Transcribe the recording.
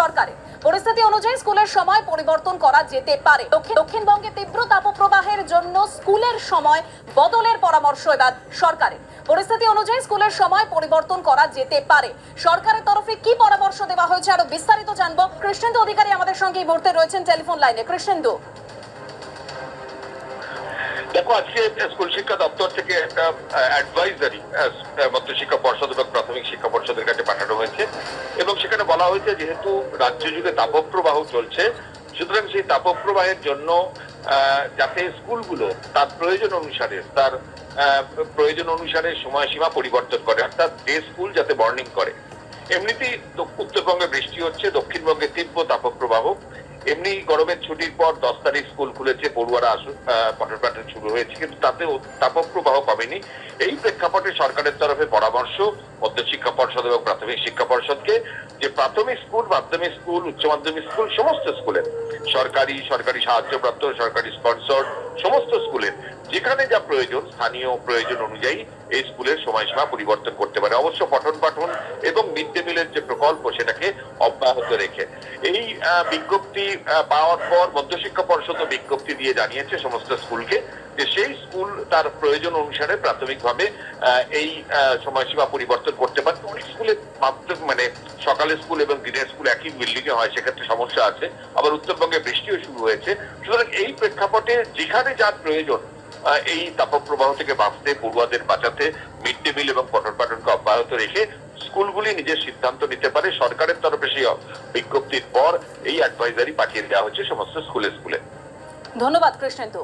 সরকারের পরিস্থিতি অনুযায়ী স্কুলের সময় পরিবর্তন করা যেতে পারে। দক্ষিণবঙ্গে তীব্র তাপপ্রবাহের জন্য স্কুলের সময় বদলের পরামর্শ এবার সরকারের। পরিস্থিতি অনুযায়ী স্কুলের সময় পরিবর্তন করা যেতে পারে। সরকারের তরফে কি পরামর্শ দেওয়া হয়েছে আরও বিস্তারিত জানব। কৃষ্ণেন্দু অধিকারী আমাদের সঙ্গে এই মুহূর্তে রয়েছেন টেলিফোন লাইনে। কৃষ্ণেন্দু। দেখো, আজকে স্কুল শিক্ষা দপ্তর থেকে একটা অ্যাডভাইজারি মধ্যশিক্ষা পর্ষদ এবং প্রাথমিক শিক্ষা পর্ষদের কাছে বলা হয়েছে যেহেতু রাজ্য জুড়ে তাপপ্রবাহ চলছে, সুতরাং সেই তাপপ্রবাহের জন্য যাতে স্কুলগুলো তার প্রয়োজন অনুসারে, তার প্রয়োজন অনুসারে সময়সীমা পরিবর্তন করে, অর্থাৎ ডে স্কুল যাতে বর্নিং করে। এমনিতেই উত্তরবঙ্গে বৃষ্টি হচ্ছে, দক্ষিণবঙ্গে তীব্র তাপপ্রবাহ এমনি গরমের ছুটির পর দশ তারিখ স্কুল খুলেছে, পড়ুয়ারা আসুন পাঠন পাঠন শুরু হয়েছে, কিন্তু তাতে তাপক প্রবাহ কমেনি এই প্রেক্ষাপটে সরকারের তরফে পরামর্শ, মধ্য শিক্ষা পর্ষদ এবং প্রাথমিক শিক্ষা পর্ষদকে, যে প্রাথমিক স্কুল, মাধ্যমিক স্কুল, উচ্চ মাধ্যমিক স্কুল, সমস্ত স্কুলের, সরকারি সরকারি সাহায্যপ্রাপ্ত, সরকারি স্পন্সর, সমস্ত স্কুলের যেখানে যা প্রয়োজন, স্থানীয় প্রয়োজন অনুযায়ী এই স্কুলের সময়সীমা পরিবর্তন করতে পারে। অবশ্য পঠন পাঠন এবং মিড ডে মিলের যে প্রকল্প, সেটাকে অব্যাহত রেখে। এই বিজ্ঞপ্তি পাওয়ার পর মধ্যশিক্ষা পর্ষদ বিজ্ঞপ্তি দিয়ে জানিয়েছে সমস্ত স্কুলকে যে সেই স্কুল তার প্রয়োজন অনুসারে প্রাথমিকভাবে এই সময়সীমা পরিবর্তন করতে পারে। অনেক স্কুলে মাত্র মানে সকালের স্কুল এবং দিনের স্কুল একই বিল্ডিং এ হয়, সেক্ষেত্রে সমস্যা আছে। আবার উত্তরবঙ্গে বৃষ্টিও শুরু হয়েছে। সুতরাং এই প্রেক্ষাপটে যেখানে যার প্রয়োজন এই তাপপ্রবাহ থেকে বাঁচতে, পড়ুয়াদের বাঁচাতে, মিড ডে মিল এবং পঠন পাঠনকে অব্যাহত রেখে স্কুলগুলি নিজের সিদ্ধান্ত নিতে পারে। সরকারের তরফে সেই বিজ্ঞপ্তির পর এই অ্যাডভাইজারি পাঠিয়ে দেওয়া হচ্ছে সমস্ত স্কুলে স্কুলে। ধন্যবাদ কৃষ্ণেন্দু।